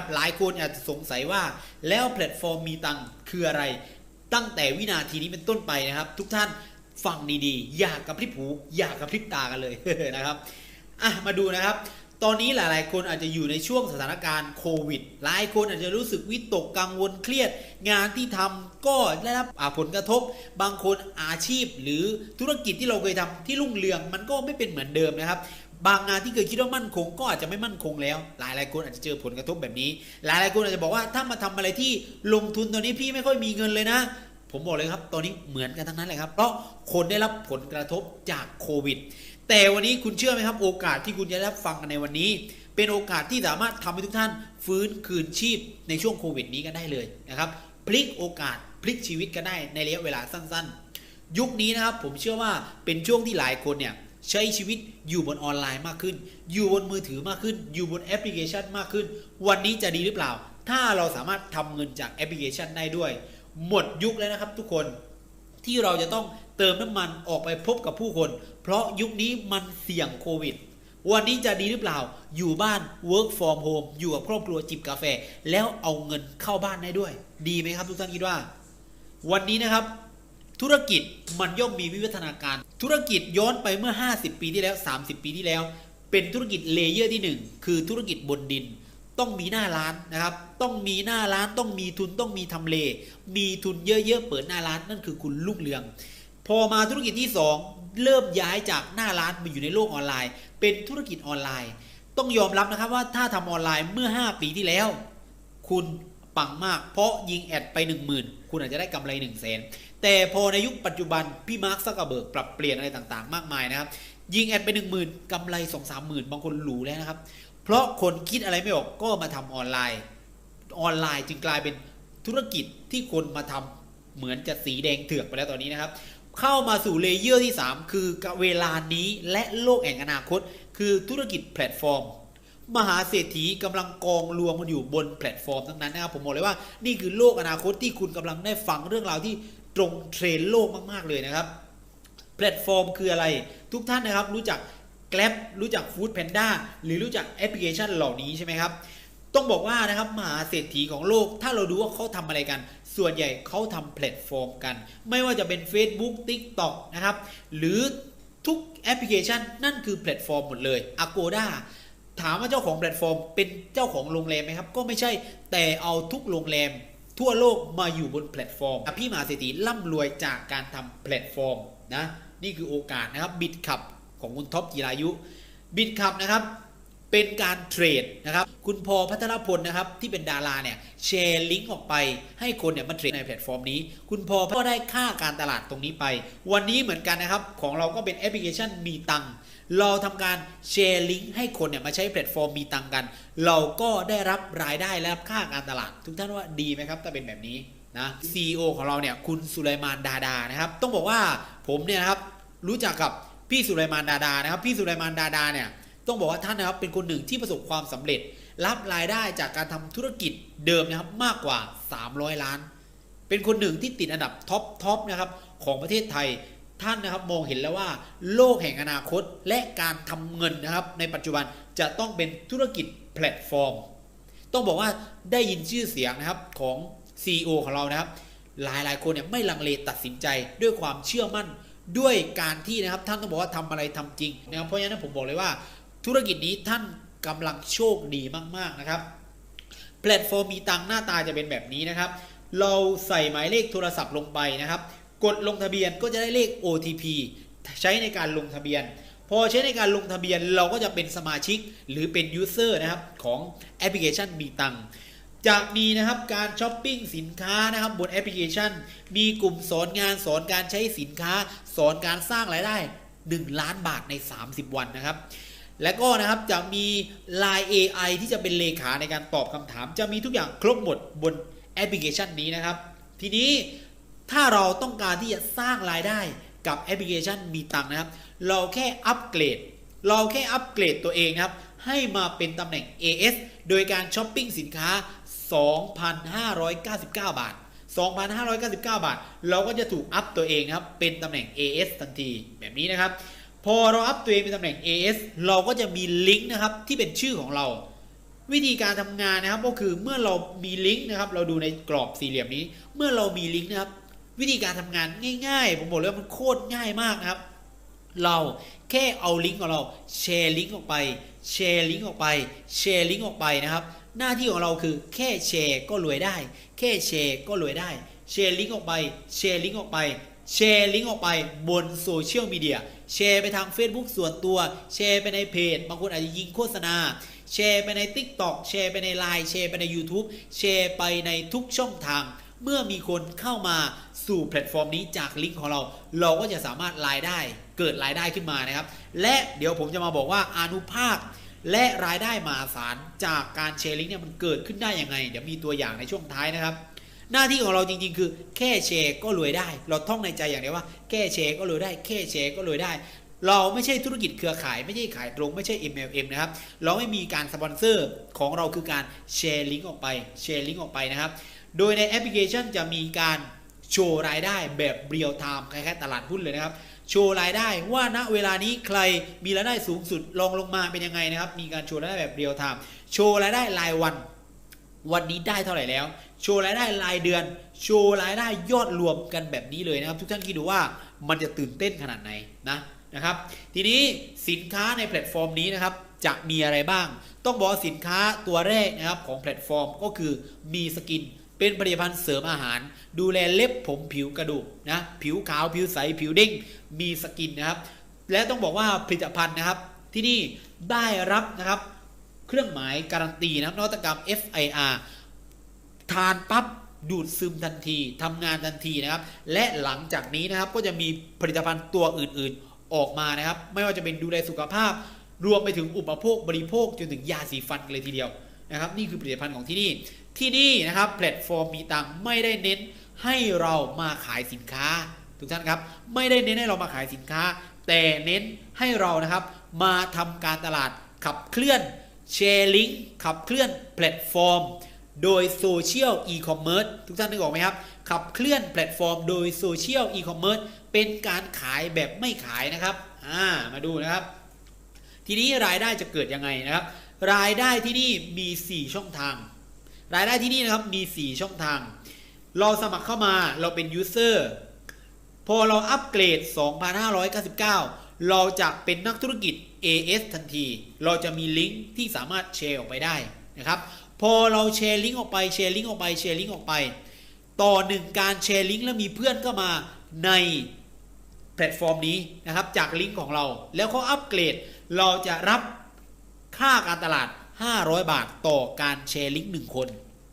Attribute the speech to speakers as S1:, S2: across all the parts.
S1: นะครับ หลายคนอาจจะสงสัยว่าแล้วแพลตฟอร์มมีตังคืออะไร ตั้งแต่วินาทีนี้เป็นต้นไปนะครับ ทุกท่านฟังดีๆ อย่ากระพริบหูอย่ากระพริบตากันเลยนะครับอะมาดูนะครับ ตอนนี้หลายๆ คนอาจจะอยู่ในช่วงสถานการณ์โควิด หลายคนอาจจะรู้สึกวิตกกังวลเครียด งานที่ทำก็ได้รับผลกระทบ บางคนอาชีพหรือธุรกิจที่เราเคยทำที่รุ่งเรือง มันก็ไม่เป็นเหมือนเดิมนะครับ บางงานที่เคยคิดว่ามั่นคงก็อาจจะไม่มั่นคงแล้ว หลายหลายคนอาจจะเจอผลกระทบแบบนี้ หลายหลายคนอาจจะบอกว่าถ้ามาทำอะไรที่ลงทุนตอนนี้พี่ไม่ค่อยมีเงินเลยนะ ผมบอกเลยครับ ตอนนี้เหมือนกันทั้งนั้นเลยครับเพราะคนได้รับผลกระทบจากโควิด แต่วันนี้คุณเชื่อไหมครับ โอกาสที่คุณจะได้รับฟังกันในวันนี้ เป็นโอกาสที่สามารถทำให้ทุกท่านฟื้นคืนชีพในช่วงโควิดนี้กันได้เลยนะครับพลิกโอกาสพลิกชีวิตกันได้ในระยะเวลาสั้น ๆ ยุคนี้นะครับผมเชื่อว่าเป็นช่วงที่หลายคนเนี่ย ใช้ชีวิตอยู่บนออนไลน์มากขึ้น อยู่บนมือถือมากขึ้น อยู่บนแอปพลิเคชันมากขึ้น วันนี้จะดีหรือเปล่า ถ้าเราสามารถทำเงินจากแอปพลิเคชันได้ด้วย หมดยุคแล้วนะครับทุกคนที่เราจะต้องเติมน้ำมันออกไปพบกับผู้คน เพราะยุคนี้มันเสี่ยงโควิด วันนี้จะดีหรือเปล่า อยู่บ้าน work from home อยู่กับครอบครัวจิบกาแฟ แล้วเอาเงินเข้าบ้านได้ด้วย ดีไหมครับทุกท่านคิดว่า วันนี้นะครับ ธุรกิจมันย่อมมีวิวัฒนาการ ธุรกิจย้อนไปเมื่อ 50 ปีที่แล้ว 30 ปีที่แล้ว เป็นธุรกิจเลเยอร์ที่ 1 คือธุรกิจบนดิน ต้องมีหน้าร้านนะครับ ต้องมีหน้าร้านต้องมีทุนต้องมีทำเล มีทุนเยอะๆเปิดหน้าร้านนั่นคือคุณลุ่งเรือง พอมาธุรกิจที่ 2 เริ่มย้ายจากหน้าร้านมาอยู่ในโลกออนไลน์ เป็นธุรกิจออนไลน์ ต้องยอมรับนะครับว่าถ้าทำออนไลน์เมื่อ 5 ปีที่แล้ว คุณปังมาก เพราะยิงแอดไป 1 0,000 คุณอาจจะได้กำไร1 0 0 0 0แสน แต่พอในยุคปัจจุบัน พี่มาร์คซักกะเบิกปรับเปลี่ยนอะไรต่างๆ มากมายนะครับ ยิงแอดไป1 0,000กำไร2 3 0 0 0 0บางคนหรูแล้วนะครับ เพราะคนคิดอะไรไม่ออกก็มาทำออนไลน์ ออนไลน์จึงกลายเป็นธุรกิจที่คนมาทำเหมือนจะสีแดงเถือกไปแล้วตอนนี้นะครับ เข้ามาสู่เลเยอร์ที่ 3 คือเวลานี้และโลกแห่งอนาคต คือธุรกิจแพลตฟอร์ม มหาเศรษฐีกำลังกองรวมกันอยู่บนแพลตฟอร์มทั้งนั้นนะครับผมบอกเลยว่านี่คือโลกอนาคตที่คุณกำลังได้ฟังเรื่องราวที่ ตรงเทรนโลกมาก ๆ เลยนะครับ แพลตฟอร์มคืออะไร ทุกท่านนะครับรู้จัก Grab รู้จัก Food Panda หรือรู้จักแอปพลิเคชันเหล่านี้ใช่ไหมครับต้องบอกว่านะครับมหาเศรษฐีของโลก ถ้าเราดูว่าเขาทำอะไรกัน ส่วนใหญ่เขาทำแพลตฟอร์มกัน ไม่ว่าจะเป็น Facebook TikTok นะครับ หรือทุกแอปพลิเคชันนั่นคือแพลตฟอร์มหมดเลย Agoda ถามว่าเจ้าของแพลตฟอร์มเป็นเจ้าของโรงแรมไหมครับ ก็ไม่ใช่แต่เอาทุกโรงแรม ทั่วโลกมาอยู่บนแพลตฟอร์มพี่มหาเศรษฐีร่ำรวยจากการทำแพลตฟอร์มนะนี่คือโอกาสนะครับบิดขับของคุณท็อปจิรายุ บิดขับนะครับเป็นการเทรดนะครับคุณพอพัทรพลนะครับที่เป็นดาราเนี่ยแชร์ลิงก์ออกไปให้คนเนี่ยมาเทรดในแพลตฟอร์มนี้ คุณพอก็ได้ค่าการตลาดตรงนี้ไป วันนี้เหมือนกันนะครับของเราก็เป็นแอปพลิเคชันมีตัง เราทำการแชร์ลิงก์ให้คนเนี่ยมาใช้แพลตฟอร์มมีตังกัน เราก็ได้รับรายได้และรับค่าการตลาด ทุกท่านว่าดีไหมครับ ถ้าเป็นแบบนี้นะ CEO ของเราเนี่ยคุณสุไลมานดาดานะครับ ต้องบอกว่าผมเนี่ยนะครับรู้จักกับพี่สุไลมานดาดานะครับ พี่สุไลมานดาดาเนี่ยต้องบอกว่าท่านนะครับเป็นคนหนึ่งที่ประสบความสำเร็จ รับรายได้จากการทำธุรกิจเดิมนะครับมากกว่า 300 ล้าน เป็นคนหนึ่งที่ติดอันดับท็อปท็อปนะครับของประเทศไทย ท่านนะครับมองเห็นแล้วว่า โลกแห่งอนาคตและการทำเงินนะครับ ในปัจจุบันจะต้องเป็นธุรกิจแพลตฟอร์ม ต้องบอกว่าได้ยินชื่อเสียงนะครับของ CEO ของเรานะครับ หลายหลายคนเนี่ยไม่ลังเลตัดสินใจด้วยความเชื่อมั่นด้วยการที่นะครับท่านต้องบอกว่าทำอะไรทำจริงนะครับเพราะฉะนั้นผมบอกเลยว่า ธุรกิจนี้ท่านกำลังโชคดีมาก ๆ นะครับ แพลตฟอร์มมีตังหน้าตาจะเป็นแบบนี้นะครับ เราใส่หมายเลขโทรศัพท์ลงไปนะครับ กดลงทะเบียนก็จะได้เลข OTP ใช้ในการลงทะเบียน พอใช้ในการลงทะเบียนเราก็จะเป็นสมาชิกหรือเป็นยูเซอร์นะครับของแอปพลิเคชันมีตังจะมีนะครับการช้อปปิ้งสินค้านะครับบนแอปพลิเคชัน มีกลุ่มสอนงานสอนการใช้สินค้า สอนการสร้างรายได้ 1 ล้านบาทใน 30 วันนะครับ และก็นะครับจะมี Line AI ที่จะเป็นเลขาในการตอบคำถาม จะมีทุกอย่างครบหมดบนแอปพลิเคชันนี้นะครับ ทีนี้ ถ้าเราต้องการที่จะสร้างรายได้กับแอปพลิเคชันมีตังนะครับ เราแค่อัปเกรด เราแค่อัปเกรดตัวเองนะครับ ให้มาเป็นตำแหน่ง AS โดยการช้อปปิ้งสินค้า 2,599 บาท 2,599 บาท เราก็จะถูกอัพตัวเองครับ เป็นตำแหน่ง AS ทันทีแบบนี้นะครับ พอเราอัพตัวเองเป็นตำแหน่ง AS เราก็จะมีลิงก์นะครับที่เป็นชื่อของเรา วิธีการทำงานนะครับก็คือเมื่อเรามีลิงก์นะครับ เราดูในกรอบสี่เหลี่ยมนี้ เมื่อเรามีลิงก์นะครับ วิธีการทำงานง่าย ๆ ผมบอกเลยว่ามันโคตรง่ายมากนะครับ เราแค่เอาลิงก์ของเราแชร์ลิงก์ออกไปแชร์ลิงก์ออกไปแชร์ลิงก์ออกไปนะครับ หน้าที่ของเราคือแค่แชร์ก็รวยได้ แค่แชร์ก็รวยได้แชร์ลิงก์ออกไปแชร์ลิงก์ออกไปแชร์ลิงก์ออกไปบนโซเชียลมีเดียแชร์ไปทาง Facebook ส่วนตัว แชร์ไปในเพจ บางคนอาจจะยิงโฆษณา แชร์ไปใน TikTok แชร์ไปใน Line แชร์ไปใน YouTube แชร์ไปในทุกช่องทาง เมื่อมีคนเข้ามาสู่แพลตฟอร์มนี้จากลิงก์ของเรา เราก็จะสามารถรายได้เกิดรายได้ขึ้นมานะครับ และเดี๋ยวผมจะมาบอกว่าอนุภาคและรายได้มหาศาลจากการแชร์ลิงก์เนี่ยมันเกิดขึ้นได้ยังไง เดี๋ยวมีตัวอย่างในช่วงท้ายนะครับ หน้าที่ของเราจริง ๆ คือแค่แชร์ก็รวยได้ เราท่องในใจอย่างเดียวว่าแค่แชร์ก็รวยได้ แค่แชร์ก็รวยได้ เราไม่ใช่ธุรกิจเครือข่าย ไม่ใช่ขายตรงไม่ใช่ MLM นะครับเราไม่มีการสปอนเซอร์ของเราคือการแชร์ลิงก์ออกไปแชร์ลิงก์ออกไปนะครับ โดยในแอปพลิเคชันจะมีการโชว์รายได้แบบเรียลไทม์คล้ายๆตลาดหุ้นเลยนะครับ โชว์รายได้ว่าณเวลานี้ใครมีรายได้สูงสุดลองลงมาเป็นยังไงนะครับ มีการโชว์รายได้แบบเรียลไทม์โชว์รายได้รายวัน วันนี้ได้เท่าไหร่แล้ว โชว์รายได้รายเดือน โชว์รายได้ยอดรวมกันแบบนี้เลยนะครับ ทุกท่านคิดดูว่ามันจะตื่นเต้นขนาดไหนนะนะครับ ทีนี้สินค้าในแพลตฟอร์มนี้นะครับจะมีอะไรบ้าง ต้องบอกสินค้าตัวแรกนะครับของแพลตฟอร์มก็คือมีสกิน เป็นผลิตภัณฑ์เสริมอาหาร ดูแลเล็บผมผิวกระดูกนะผิวขาวผิวใสผิวเด้งมีสกินนะครับ และต้องบอกว่าผลิตภัณฑ์นะครับ ที่นี่ได้รับนะครับ เครื่องหมายการันตีนะครับนวัตกรรม FIR ทานปั๊บดูดซึมทันทีทำงานทันทีนะครับ และหลังจากนี้นะครับก็จะมีผลิตภัณฑ์ตัวอื่นๆออกมานะครับ ไม่ว่าจะเป็นดูแลสุขภาพ รวมไปถึงอุปโภคบริโภคจนถึงยาสีฟันกันเลยทีเดียวนะครับ นี่คือผลิตภัณฑ์ของที่นี่ ที่นี่นะครับแพลตฟอร์มมีตังไม่ได้เน้นให้เรามาขายสินค้า ทุกท่านครับ ไม่ได้เน้นให้เรามาขายสินค้า แต่เน้นให้เรานะครับ มาทำการตลาดขับเคลื่อนแชร์ลิงก์ขับเคลื่อนแพลตฟอร์ม โดยโซเชียลอีคอมเมิร์ซทุกท่านนึกออกไหมครับ ขับเคลื่อนแพลตฟอร์ม โดยโซเชียลอีคอมเมิร์ซเป็นการขายแบบไม่ขายนะครับอ่ามาดูนะครับ ทีนี้รายได้จะเกิดยังไงนะครับ รายได้ที่นี่มี 4 ช่องทาง รายได้ที่นี่นะครับมี 4 ช่องทาง เราสมัครเข้ามาเราเป็นยูเซอร์พอเราอัปเกรด 2,599 เราจะเป็นนักธุรกิจ AS ทันที เราจะมีลิงก์ที่สามารถแชร์ออกไปได้นะครับ พอเราแชร์ลิงก์ออกไปแชร์ลิงก์ออกไปแชร์ลิงก์ออกไป ต่อหนึ่งการแชร์ลิงก์แล้วมีเพื่อนเข้ามาในแพลตฟอร์มนี้นะครับจากลิงก์ของเรา แล้วเขาอัปเกรด เราจะรับค่าการตลาด 500 บาทต่อการแชร์ลิงก์1คน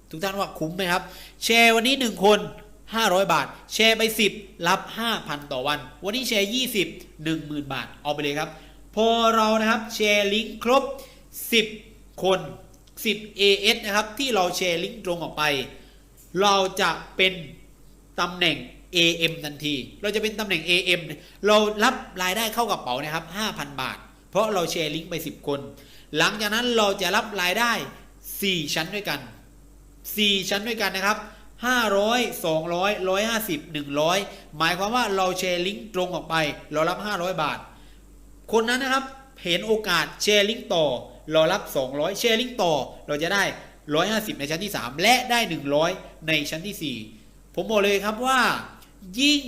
S1: ทุกท่านว่าคุ้มไหมครับ แชร์วันนี้ 1 คน 500 บาท แชร์ไป 10 รับ 5,000 ต่อวัน วันนี้แชร์ 20 10,000 บาท เอาไปเลยครับ พอเรานะครับแชร์ลิงก์ครบ 10 คน 10 AS นะครับที่เราแชร์ลิงก์ตรงออกไป เราจะเป็นตำแหน่ง AM ทันที เราจะเป็นตำแหน่ง AM เรารับรายได้เข้ากระเป๋านะครับ 5,000 บาท เพราะเราแชร์ลิงก์ไป 10 คน หลังจากนั้นเราจะรับรายได้ 4 ชั้นด้วยกัน 4 ชั้นด้วยกันนะครับ500 200 150 100 หมายความว่าเราแชร์ลิงก์ตรงออกไป เรารับ 500 บาท คนนั้นนะครับเห็นโอกาสแชร์ลิงก์ต่อ เรารับ 200 แชร์ลิงก์ต่อ เราจะได้ 150 ในชั้นที่ 3 และได้ 100 ในชั้นที่ 4 ผมบอกเลยครับว่า ยิ่ง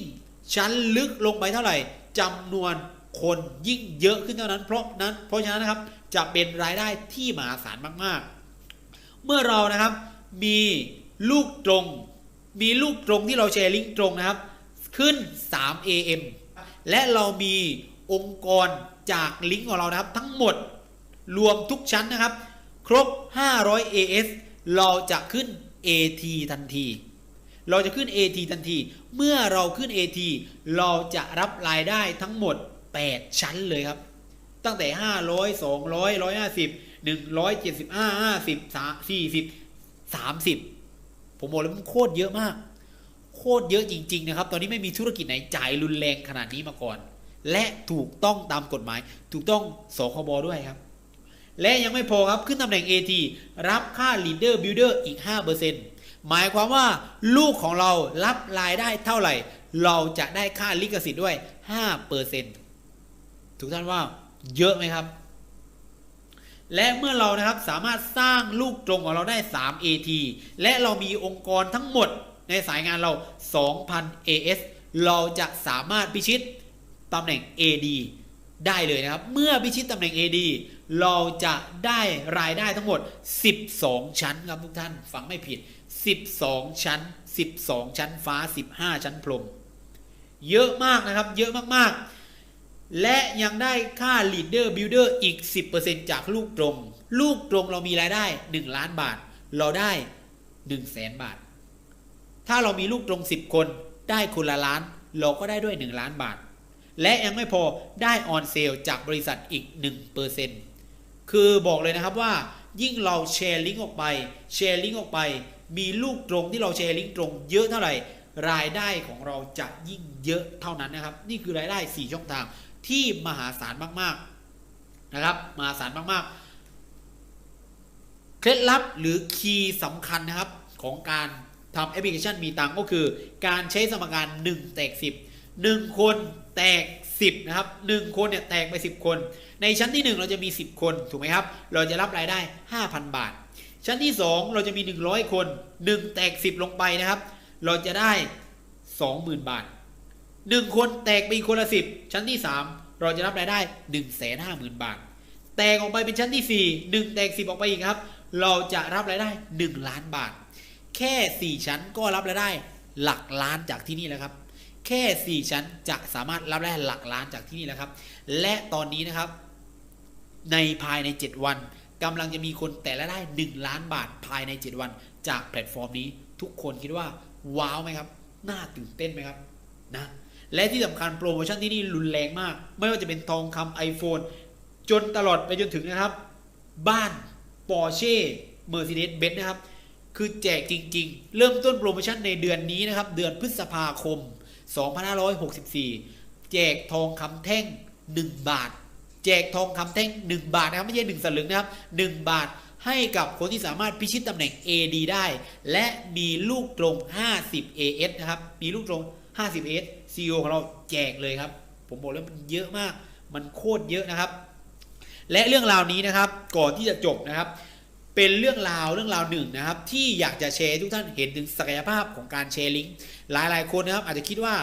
S1: ชั้นลึกลงไปเท่าไหร่จำนวน คนยิ่งเยอะขึ้นเท่านั้น เพราะนั้น เพราะฉะนั้นนะครับจะเป็นรายได้ที่มหาศาลมาก ๆ เมื่อเรานะครับมีลูกตรง มีลูกตรงที่เราแชร์ลิงก์ตรงนะครับ ขึ้น 3 AM และเรามีองค์กรจากลิงก์ของเรานะครับ ทั้งหมดรวมทุกชั้นนะครับ ครบ 500 AS เราจะขึ้น AT ทันที เราจะขึ้น AT ทันที เมื่อเราขึ้น AT เราจะรับรายได้ทั้งหมด 8 ชั้นเลยครับ ตั้งแต่ 500 200 150 175 50 40 30 ผมบอกเลยมันโคตรเยอะมาก โคตรเยอะจริง ๆ นะครับ ตอนนี้ไม่มีธุรกิจไหนจ่ายรุนแรงขนาดนี้มาก่อน และถูกต้องตามกฎหมาย ถูกต้องสคบด้วยครับ และยังไม่พอครับขึ้นตำแหน่ง AT รับค่า Leader Builder อีก 5%หมายความว่าลูกของเรารับรายได้เท่าไหร่ เราจะได้ค่าลิขสิทธิ์ด้วย 5% ทุกท่านว่าเยอะไหมครับ และเมื่อเรานะครับสามารถสร้างลูกตรงของเราได้ 3 AT และเรามีองค์กรทั้งหมดในสายงานเรา 2,000 AS เราจะสามารถพิชิตตำแหน่ง AD ได้เลยนะครับ เมื่อพิชิตตำแหน่ง AD เราจะได้รายได้ทั้งหมด 12 ชั้นครับทุกท่านฟังไม่ผิด 12 ชั้น 12 ชั้นฟ้า 15 ชั้นพรม เยอะมากนะครับ เยอะมากๆ และยังได้ค่า leader builder อีก 10%จากลูกตรง ลูกตรงเรามีรายได้ 1 ล้านบาท เราได้1 0 0 0 0แสนบาท ถ้าเรามีลูกตรง 10 คน ได้คนละล้าน เราก็ได้ด้วย 1 ล้านบาท และยังไม่พอได้ออนเซลจากบริษัทอีก 1%คือบอกเลยนะครับว่า ยิ่งเราแชร์ลิงก์ออกไปแชร์ลิงก์ออกไป มีลูกตรงที่เราแชร์ลิงก์ตรงเยอะเท่าไหร่รายได้ของเราจะยิ่งเยอะเท่านั้นนะครับ นี่คือรายได้ 4 ช่องทาง ที่มหาศาลมากๆนะครับมหาศาลมากๆ เคล็ดลับหรือคีย์สำคัญนะครับของการทำแอปพลิเคชันมีตังก็คือ การใช้สมการ 1 แตก 10 1 คนแตก 10 นะครับ 1 คนเนี่ยแตกไป 10 คน ในชั้นที่ 1 เราจะมี 10 คนถูกไหมครับ เราจะรับรายได้ 5,000 บาท ชั้นที่ 2 เราจะมี 100 คน 1 แตก 10 ลงไปนะครับ เราจะได้ 20,000 บาท 1คนแตกไปอีกคนละ10ชั้นที่3เราจะรับรายได้150,000บาท แตกออกไปเป็นชั้นที่4 1แตก10ออกไปอีกครับ เราจะรับรายได้1ล้านบาท แค่4ชั้นก็รับรายได้หลักล้านจากที่นี่แล้วครับ แค่4ชั้นจะสามารถรับรายได้หลักล้านจากที่นี่แล้วครับ และตอนนี้นะครับ ในภายใน 7 วันกำลังจะมีคนแต่ละได้ 1 ล้านบาทภายใน 7 วัน จากแพลตฟอร์มนี้ทุกคนคิดว่าว้าวไหมครับ น่าตื่นเต้นไหมครับนะ และที่สำคัญโปรโมชั่นที่นี่รุนแรงมาก ไม่ว่าจะเป็นทองคำ iPhone จนตลอดไปจนถึงนะครับ บ้านปอร์เช่เมอร์เซเดสเบนนะครับ คือแจกจริง ๆ เริ่มต้นโปรโมชั่นในเดือนนี้นะครับ เดือนพฤษภาคม 2564 แจกทองคำแท่ง 1 บาท แจกทองคำแท่ง 1 บาทนะครับ ไม่ใช่ 1สลึงนะครับ 1 บาทให้กับคนที่สามารถพิชิตตำแหน่ง AD ได้ และมีลูกตรง 50 AS นะครับ มีลูกตรง 50 AS CEO ของเราแจกเลยครับ ผมบอกแล้วมันเยอะมาก มันโคตรเยอะนะครับ และเรื่องราวนี้นะครับก่อนที่จะจบนะครับ เป็นเรื่องราวเรื่องราวหนึ่งนะครับ ที่อยากจะแชร์ทุกท่านเห็นถึงศักยภาพของการแชร์ลิงก์หลายๆ คนนะครับ อาจจะคิดว่า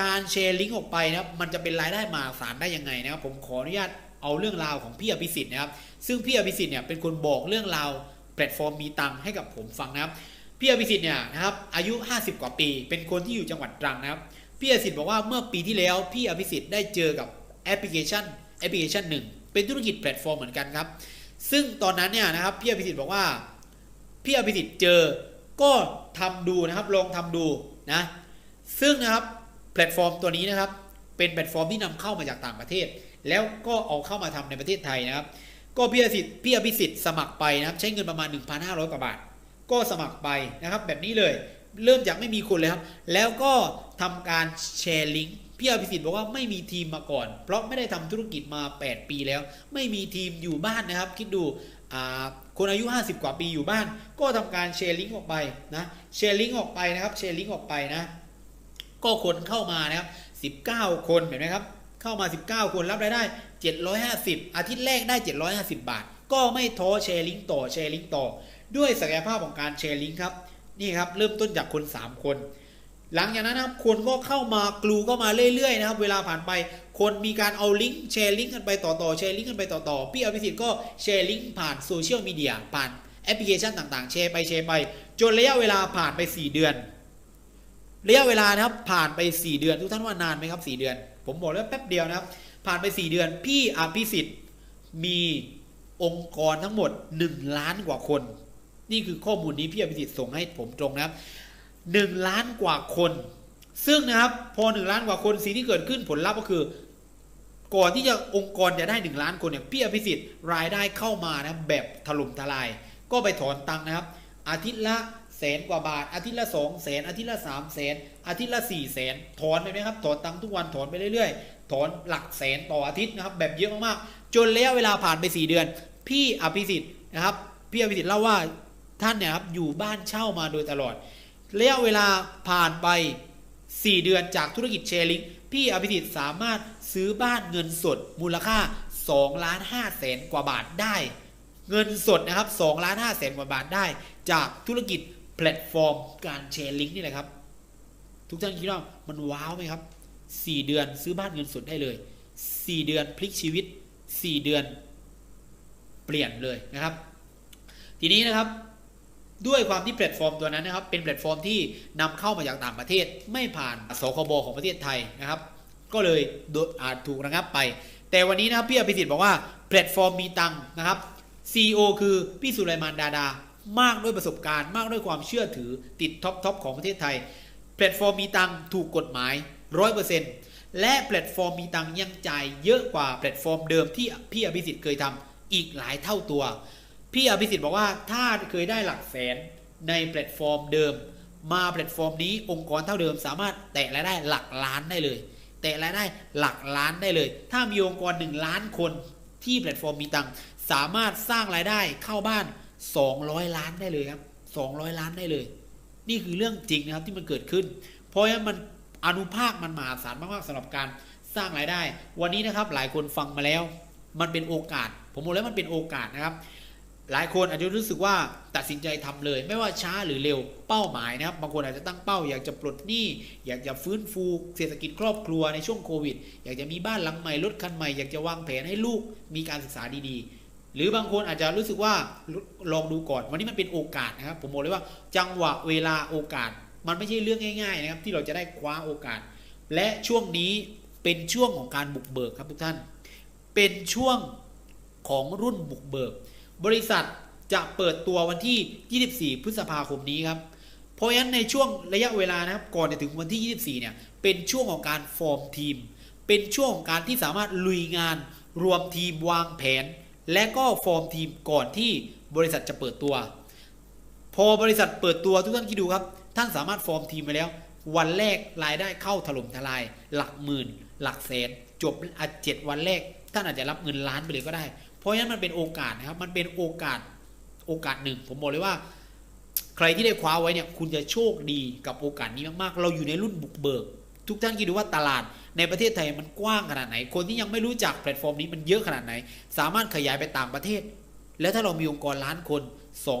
S1: การแชร์ลิงก์ออกไปนะครับ มันจะเป็นรายได้มหาศาลได้ยังไงนะครับ ผมขออนุญาตเอาเรื่องราวของพี่อภิสิทธิ์นะครับ ซึ่งพี่อภิสิทธิ์เนี่ยเป็นคนบอกเรื่องราวแพลตฟอร์มมีตังให้กับผมฟังนะครับ พี่อภิสิทธิ์เนี่ยนะครับอายุ 50 กว่าปี เป็นคนที่อยู่จังหวัดตรังนะครับ พี่อภิสิทธิ์บอกว่าเมื่อปีที่แล้วพี่อภิสิทธิ์ได้เจอกับแอปพลิเคชันแอปพลิเคชันหนึ่งเป็นธุรกิจแพลตฟอร์มเหมือนกันครับ ซึ่งตอนนั้นเนี่ยนะครับพี่อภิสิทธิ์บอกว่าพี่อภิสิทธิ์เจอก็ทำดูนะครับลองทำดูนะซึ่งนะครับแพลตฟอร์มตัวนี้นะครับ เป็นแพลตฟอร์มที่นำเข้ามาจากต่างประเทศ แล้วก็เอาเข้ามาทำในประเทศไทยนะครับ ก็พี่อภิสิทธิ์พี่อภิสิทธิ์สมัครไปนะครับ ใช้เงินประมาณ 1,500กว่าบาท ก็สมัครไปนะครับแบบนี้เลย เริ่มจากไม่มีคนเลยครับ แล้วก็ทำการแชร์ลิงก์พี่อภิสิทธิ์บอกว่าไม่มีทีมมาก่อน เพราะไม่ได้ทำธุรกิจมา 8 ปีแล้ว ไม่มีทีมอยู่บ้านนะครับ คิดดูคนอายุ 50 กว่าปีอยู่บ้าน ก็ทำการแชร์ลิงก์ออกไปนะแชร์ลิงก์ออกไปนะครับแชร์ลิงก์ออกไปนะ ก็คนเข้ามานะครับ19 คนเห็นไหมครับ เข้ามา 19 คนรับรายได้ 750 อาทิตย์แรกได้ 750 บาท ก็ไม่ท้อแชร์ลิงก์ต่อแชร์ลิงก์ต่อ ด้วยศักยภาพของการแชร์ลิงก์ครับ นี่ครับเริ่มต้นจากคน 3 คน หลังจากนั้นนะครับคนก็เข้ามากลูก็มาเรื่อยๆนะครับ เวลาผ่านไปคนมีการเอาลิงก์แชร์ลิงก์กันไปต่อๆแชร์ลิงก์กันไปต่อๆพี่อภิสิทธิ์ก็แชร์ลิงก์ผ่านโซเชียลมีเดียผ่านแอปพลิเคชันต่างๆ แชร์ไปแชร์ไป จนระยะเวลาผ่านไป 4 เดือน ระยะเวลานะครับผ่านไป 4 เดือน ทุกท่านว่านานไหมครับ 4 เดือน ผมบอกแล้วแป๊บเดียวนะครับ ผ่านไป 4 เดือน พี่อภิสิทธิ์มีองค์กรทั้งหมด 1 ล้านกว่าคน นี่คือข้อมูลนี้พี่อภิสิทธิ์ส่งให้ผมตรงนะครับ1ล้านกว่าคน ซึ่งนะครับพอ1ล้านกว่าคนสิ่งที่เกิดขึ้นผลลัพธ์ก็คือ ก่อนที่จะองค์กรจะได้1ล้านคนเนี่ยพี่อภิสิทธิ์รายได้เข้ามานะแบบถล่มทลาย ก็ไปถอนตังค์นะครับ อาทิตย์ละแสนกว่าบาท อาทิตย์ละสองแสนอาทิตย์ละสามแสนอาทิตย์ละสี่แสนถอนไปไหมครับถอนตังค์ทุกวันถอนไปเรื่อยๆ ถอนหลักแสนต่ออาทิตย์นะครับแบบเยอะมากๆจนระยะเวลาผ่านไป 4 เดือน พี่อภิสิทธิ์นะครับพี่อภิสิทธิ์เล่าว่า ท่านเนี่ยครับอยู่บ้านเช่ามาโดยตลอดระยะเวลาผ่านไป 4 เดือนจากธุรกิจแชร์ลิงพี่อภิสิทธิ์สามารถซื้อบ้านเงินสดมูลค่า2ล้าน5แสนกว่าบาทได้ เงินสดนะครับ2ล้าน5แสนกว่าบาทได้ จากธุรกิจแพลตฟอร์มการแชร์ลิงก์นี่แหละครับ ทุกท่านคิดว่ามันว้าวไหมครับ 4 เดือนซื้อบ้านเงินสดได้เลย 4 เดือนพลิกชีวิต 4 เดือนเปลี่ยนเลยนะครับ ทีนี้นะครับ ด้วยความที่แพลตฟอร์มตัวนั้นนะครับเป็นแพลตฟอร์มที่นำเข้ามาจากต่างประเทศ ไม่ผ่านสคบของประเทศไทยนะครับ ก็เลยอาจถูกระงับไป แต่วันนี้นะครับพี่อภิสิทธิ์บอกว่าแพลตฟอร์มมีตังนะครับ CEO คือพี่สุไลมานดาดามากด้วยประสบการณ์มากด้วยความเชื่อถือติดท็อปทอปของประเทศไทย แพลตฟอร์มมีตังถูกกฎหมาย 100%และแพลตฟอร์มมีตังยังจ่ายเยอะกว่าแพลตฟอร์มเดิมที่พี่อภิสิทธิ์เคยทำอีกหลายเท่าตัว พี่อภิสิทธิ์บอกว่าถ้าเคยได้หลักแสนในแพลตฟอร์มเดิม มาแพลตฟอร์มนี้องค์กรเท่าเดิมสามารถแตะรายได้หลักล้านได้เลย แตะรายได้หลักล้านได้เลย ถ้ามีองค์กร 1 ล้านคนที่แพลตฟอร์มมีตังสามารถสร้างรายได้เข้าบ้าน 200 ล้านได้เลยครับ 200 ล้านได้เลย นี่คือเรื่องจริงนะครับที่มันเกิดขึ้น เพราะฉะนั้นมันอนุภาคมันมหาศาลมากๆสำหรับการสร้างรายได้ วันนี้นะครับหลายคนฟังมาแล้ว มันเป็นโอกาส ผมบอกแล้วมันเป็นโอกาสนะครับ หลายคนอาจจะรู้สึกว่าตัดสินใจทำเลย ไม่ว่าช้าหรือเร็วเป้าหมายนะครับบางคนอาจจะตั้งเป้า อยากจะปลดหนี้อยากจะฟื้นฟูเศรษฐกิจครอบครัวในช่วงโควิด อยากจะมีบ้านหลังใหม่รถคันใหม่อยากจะวางแผนให้ลูกมีการศึกษาดีๆ หรือบางคนอาจจะรู้สึกว่าลองดูก่อน วันนี้มันเป็นโอกาสนะครับผมบอกเลยว่าจังหวะเวลาโอกาส มันไม่ใช่เรื่องง่ายๆนะครับที่เราจะได้คว้าโอกาส และช่วงนี้เป็นช่วงของการบุกเบิกครับทุกท่าน เป็นช่วงของรุ่นบุกเบิก บริษัทจะเปิดตัววันที่ 24 พฤษภาคมนี้ครับ เพราะฉะนั้นในช่วงระยะเวลานะครับ ก่อนจะถึงวันที่ 24 เนี่ย เป็นช่วงของการฟอร์มทีม เป็นช่วงของการที่สามารถลุยงาน รวมทีมวางแผน และก็ฟอร์มทีมก่อนที่บริษัทจะเปิดตัว พอบริษัทเปิดตัวทุกท่านคิดดูครับ ท่านสามารถฟอร์มทีมไปแล้ว วันแรกรายได้เข้าถล่มทลาย หลักหมื่น หลักแสน จบอาเจ็ดวันแรก ท่านอาจจะรับเงินล้านไปเลยก็ได้ ราะฉะนั้นมันเป็นโอกาสนะครับมันเป็นโอกาสโอกาสหนึ่ง ผมบอกเลยว่า ใครที่ได้คว้าไว้เนี่ยคุณจะโชคดีกับโอกาสนี้มากๆ เราอยู่ในรุ่นบุกเบิก ทุกท่านคิดดูว่าตลาดในประเทศไทยมันกว้างขนาดไหน คนที่ยังไม่รู้จักแพลตฟอร์มนี้มันเยอะขนาดไหน สามารถขยายไปต่างประเทศ แล้วถ้าเรามีองค์กรล้านคนสอง